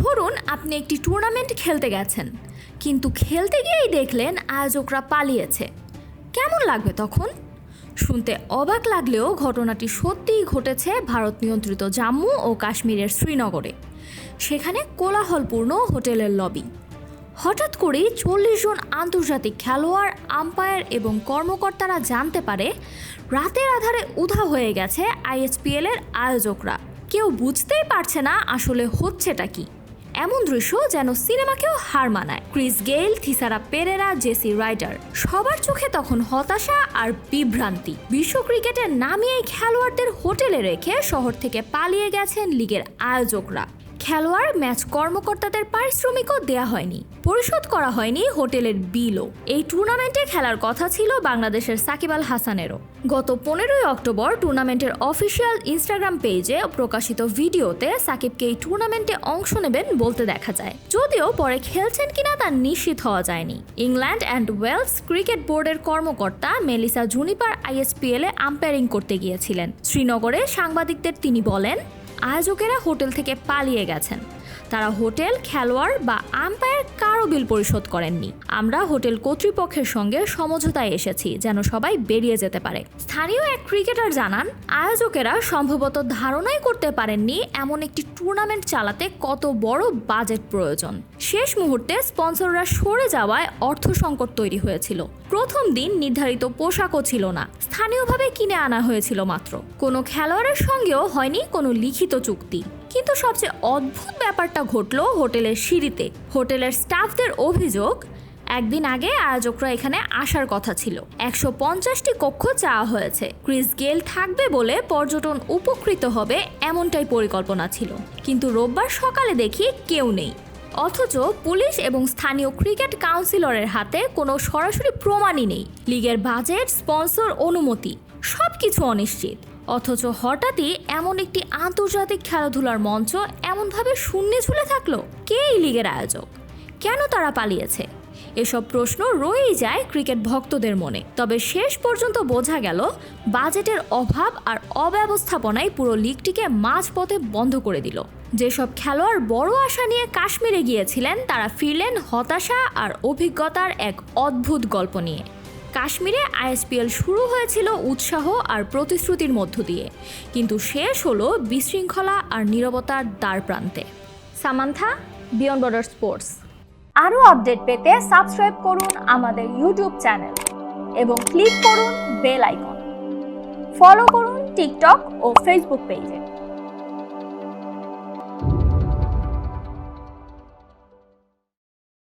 ধরুন আপনি একটি টুর্নামেন্ট খেলতে গেছেন, কিন্তু খেলতে গিয়েই দেখলেন আয়োজকরা পালিয়েছে। কেমন লাগবে তখন? শুনতে অবাক লাগলেও ঘটনাটি সত্যিই ঘটেছে ভারত নিয়ন্ত্রিত জাম্মু ও কাশ্মীরের শ্রীনগরে। সেখানে কোলাহলপূর্ণ হোটেলের লবি হঠাৎ করেই চল্লিশ জন আন্তর্জাতিক খেলোয়াড় আম্পায়ার এবং কর্মকর্তারা জানতে পারে, রাতের আধারে উধা হয়ে গেছে আইএসপিএল এর আয়োজকরা। কেউ বুঝতেই পারছে না আসলে হচ্ছেটা কি। এমন দৃশ্য যেন সিনেমাকেও হার মানায়। Chris Gayle Thisara Perera, JC rider, সবার চোখে তখন হতাশা আর বিভ্রান্তি। বিশ্ব ক্রিকেটের নামিয়ে খেলোয়াড়দের হোটেলে রেখে শহর থেকে পালিয়ে গেছেন লিগের আয়োজকরা। খেলোয়াড় ম্যাচ কর্মকর্তাদের পারিশ্রমিকও দেয়া হয়নি। পরিশোধ করা হয়নি হোটেলের বিলও। এই টুর্নামেন্টে খেলার কথা ছিল বাংলাদেশের সাকিব আল হাসানেরও। গত পনেরোই অক্টোবর টুর্নামেন্টের অফিসিয়াল ইনস্টাগ্রাম পেজে প্রকাশিত ভিডিওতে সাকিবকে এই টুর্নামেন্টে অংশ নেবেন বলতে দেখা যায়। যদিও পরে খেলছেন কিনা তা নিশ্চিত হওয়া যায়নি। ইংল্যান্ড অ্যান্ড ওয়েলস ক্রিকেট বোর্ডের কর্মকর্তা মেলিসা জুনিপার আইএসপিএল এ আম্পায়ারিং করতে গিয়েছিলেন। শ্রীনগরে সাংবাদিকদের তিনি বলেন আয়োজকেরা হোটেল থেকে পালিয়ে গেছেন। তারা হোটেল, খেলোয়াড় বা আম্পায়ার কারও বিল পরিশোধ করেননি। আমরা হোটেল কর্তৃপক্ষের সঙ্গে সমঝোতায় এসেছি যেন সবাই বেরিয়ে যেতে পারে। স্থানীয় এক ক্রিকেটার জানান, আয়োজকেরা সম্ভবত ধারণাই করতে পারেননি এমন একটি টুর্নামেন্ট চালাতে কত বড় বাজেট প্রয়োজন। শেষ মুহূর্তে স্পন্সররা সরে যাওয়ায় অর্থ সংকট তৈরি হয়েছিল। প্রথম দিন নির্ধারিত পোশাকও ছিল না। স্থানীয়ভাবে কিনে আনা হয়েছিল মাত্র। কোনো খেলোয়াড়ের সঙ্গেও হয়নি কোনো লিখিত চুক্তি। কিন্তু সবচেয়ে অদ্ভুত ব্যাপারটা ঘটলো হোটেলের সিঁড়িতে। হোটেলের স্টাফদের অভিযোগ, একদিন আগে আয়োজকরা এখানে আসার কথা ছিল। একশো পঞ্চাশটি কক্ষ চাওয়া হয়েছে। ক্রিস গেল থাকবে বলে পর্যটন উপকৃত হবে এমনটাই পরিকল্পনা ছিল। কিন্তু রোববার সকালে দেখি কেউ নেই। অথচ পুলিশ এবং স্থানীয় ক্রিকেট কাউন্সিলরের হাতে কোনো সরাসরি প্রমাণই নেই। লিগের বাজেট, স্পন্সর অনুমতি সব কিছু অনিশ্চিত। অথচ হঠাৎই এমন একটি আন্তর্জাতিক খেলাধুলার মঞ্চ এমনভাবে শূন্যে ঝুলে থাকল। কে এই লিগের আয়োজক? কেন তারা পালিয়েছে? এসব প্রশ্ন রয়েই যায় ক্রিকেট ভক্তদের মনে। তবে শেষ পর্যন্ত বোঝা গেল, বাজেটের অভাব আর অব্যবস্থাপনায় পুরো লিগটিকে মাঝপথে বন্ধ করে দিল। যেসব খেলোয়াড় বড় আশা নিয়ে কাশ্মীরে গিয়েছিলেন, তারা ফিরলেন হতাশা আর অভিজ্ঞতার এক অদ্ভুত গল্প নিয়ে। কাশ্মীরে আইএসপিএল শুরু হয়েছিল উৎসাহ আর প্রতিশ্রুতির মধ্য দিয়ে। কিন্তু শেষ হলো বিশৃঙ্খলা আর নীরবতার দ্বার প্রান্তে সামান্থা বিয়ন্ড বর্ডার স্পোর্টস। আরও আপডেট পেতে সাবস্ক্রাইব করুন আমাদের ইউটিউব চ্যানেল এবং ক্লিক করুন বেল আইকন। ফলো করুন টিকটক ও ফেসবুক পেজে।